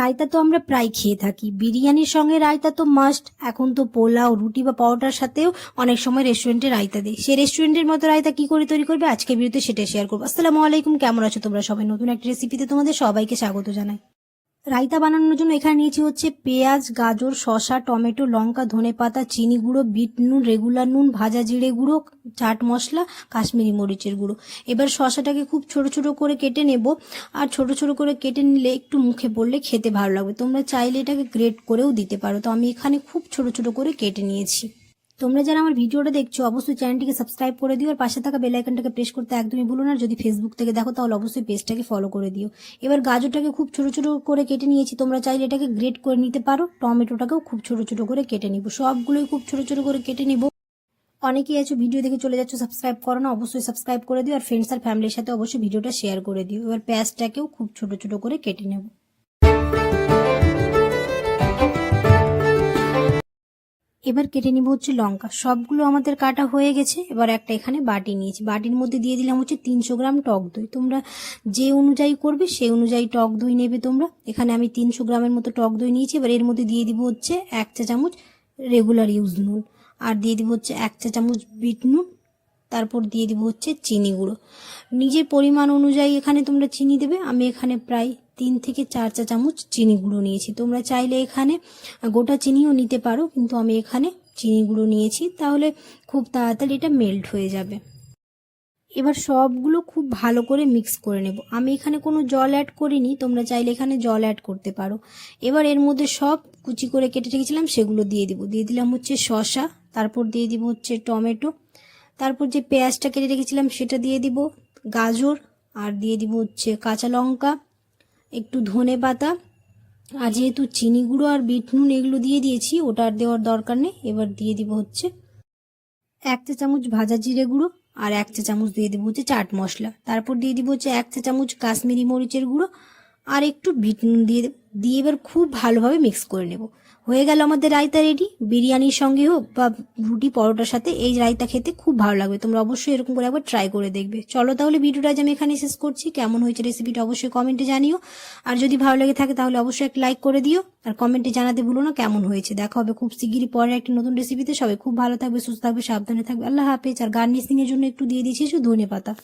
রায়তা তো আমরা প্রায় খেয়ে থাকি। বিরিয়ানির সঙ্গে রায়তা তো মাস্ট এখন তো পোলাও, রুটি বা পাউডার সাথেও অনেক সময় রেস্টুরেন্টে রায়তা দেয় সে রেস্টুরেন্টের মতো রায়তা কি করে তৈরি করবে? আজকে বিরুদ্ধে সেটা শেয়ার করব। আসসালামু আলাইকুম, কেমন আছো তোমরা সবাই? নতুন একটা রেসিপিতে তোমাদের সবাইকে স্বাগত জানাই। রায়তা বানানোর জন্য এখানে নিয়েছি হচ্ছে পেঁয়াজ, গাজর, শসা, টমেটো, লঙ্কা, ধনে পাতা, চিনি গুঁড়ো, বিট নুন, রেগুলার নুন, ভাজা জিরে গুঁড়ো, চাট মশলা, কাশ্মীরি মরিচের গুঁড়ো। এবার শশাটাকে খুব ছোট ছোট করে কেটে নেব। আর ছোট ছোট করে কেটে নিলে একটু মুখে পড়লে খেতে ভালো লাগবে। তোমরা চাইলে এটাকে গ্রেট করেও দিতে পারো। তো আমি এখানে খুব ছোট ছোট করে কেটে নিয়েছি। তোমরা যারা আমার ভিডিওটা দেখছ, অবশ্যই চ্যানেলটিকে সাবস্ক্রাইব করে দিও আর পাশে থাকা বেল আইকনটাকে প্রেস করতে একদমই ভুলো না। যদি ফেসবুক থেকে দেখো, তাহলে অবশ্যই পেজটাকে ফলো করে দিও। এবার গাজরটাকে খুব ছোট ছোট করে কেটে নিয়েছি। তোমরা চাইলে এটাকে গ্রেট করে নিতে পারো, টমেটোটাকেও খুব ছোট ছোট করে কেটে নিব। সবগুলোই খুব ছোট ছোট করে কেটে নিব। অনেকেই আছো ভিডিও দেখে চলে যাচ্ছ সাবস্ক্রাইব করো না, অবশ্যই সাবস্ক্রাইব করে দিও। আর ফ্রেন্ডস আর ফ্যামিলির সাথে অবশ্যই ভিডিওটা শেয়ার করে দিও। এবার পেঁয়াজটাকেও খুব ছোট ছোট করে কেটে নেব। এবার কেটে নিব হচ্ছে লঙ্কা। সবগুলো আমাদের কাটা হয়ে গেছে, এবার একটা এখানে বাটি নিয়েছি। বাটির মধ্যে দিয়ে দিলাম হচ্ছে তিনশো গ্রাম টক দই। তোমরা যে অনুযায়ী করবে সেই অনুযায়ী টক দই নেবে তোমরা। এখানে আমি তিনশো গ্রামের মতো টক দই নিয়েছি। এবার এর মধ্যে দিয়ে দিব হচ্ছে এক চা চামচ রেগুলার ইউজ নুন। আর দিয়ে দিব হচ্ছে এক চা চামচ বিট নুন। তারপর দিয়ে দিব হচ্ছে চিনি গুঁড়ো। নিজের পরিমাণ অনুযায়ী এখানে তোমরা চিনি দেবে। আমি এখানে প্রায় তিন থেকে চার চা চামচ চিনি গুঁড়ো নিয়েছি। তোমরা চাইলে এখানে গোটা চিনিও নিতে পারো, কিন্তু আমি এখানে চিনি গুঁড়ো নিয়েছি। তাহলে খুব তাড়াতাড়ি এটা মেল্ট হয়ে যাবে। এবার সবগুলো খুব ভালো করে মিক্স করে নেব। আমি এখানে কোনো জল অ্যাড করিনি, তোমরা চাইলে এখানে জল অ্যাড করতে পারো। এবার এর মধ্যে সব কুচি করে কেটে রেখেছিলাম, সেগুলো দিয়ে দিব। দিয়ে দিলাম হচ্ছে শসা, তারপর দিয়ে দিব হচ্ছে টমেটো। তারপর যে পেঁয়াজটা কেটে রেখেছিলাম সেটা দিয়ে দিব গাজর, আর দিয়ে দিব হচ্ছে কাঁচা লঙ্কা, একটু ধনে পাতা, আর যেহেতু চিনি গুঁড়ো আর বিট নুন এগুলো দিয়ে দিয়েছি, ওটা আর দেওয়ার দরকার নেই। এবার দিয়ে দিব হচ্ছে এক চা চামচ ভাজা জিরে গুঁড়ো, আর এক চা চামচ দিয়ে দেবো হচ্ছে চাট মশলা। তারপর দিয়ে দিব হচ্ছে এক চা চামচ কাশ্মীরি মরিচের গুঁড়ো আর একটু বিট দিয়ে দিয়ে এবার খুব ভালোভাবে মিক্স করে নেব। হয়ে গেল আমাদের রায়তা রেডি বিরিয়ানির সঙ্গে হোক বা রুটি পরোটার সাথে এই রায়তা খেতে খুব ভালো লাগবে। তোমরা অবশ্যই এরকম করে একবার ট্রাই করে দেখবে। চলো তাহলে ভিডিওটা আজ আমি এখানে শেষ করছি। কেমন হয়েছে রেসিপিটা অবশ্যই কমেন্টে জানিও। আর যদি ভালো লেগে থাকে তাহলে অবশ্যই একটা লাইক করে দিও। আর কমেন্টে জানাতে ভুলো না কেমন হয়েছে। দেখা হবে খুব শিগগিরই পরে একটি নতুন রেসিপিতে সবাই খুব ভালো থাকবে, সুস্থ থাকবে, সাবধানে থাকবে। আল্লাহ হাফেজ। আর গার্নিশিংয়ের জন্য একটু দিয়ে দিয়েছি ধনে পাতা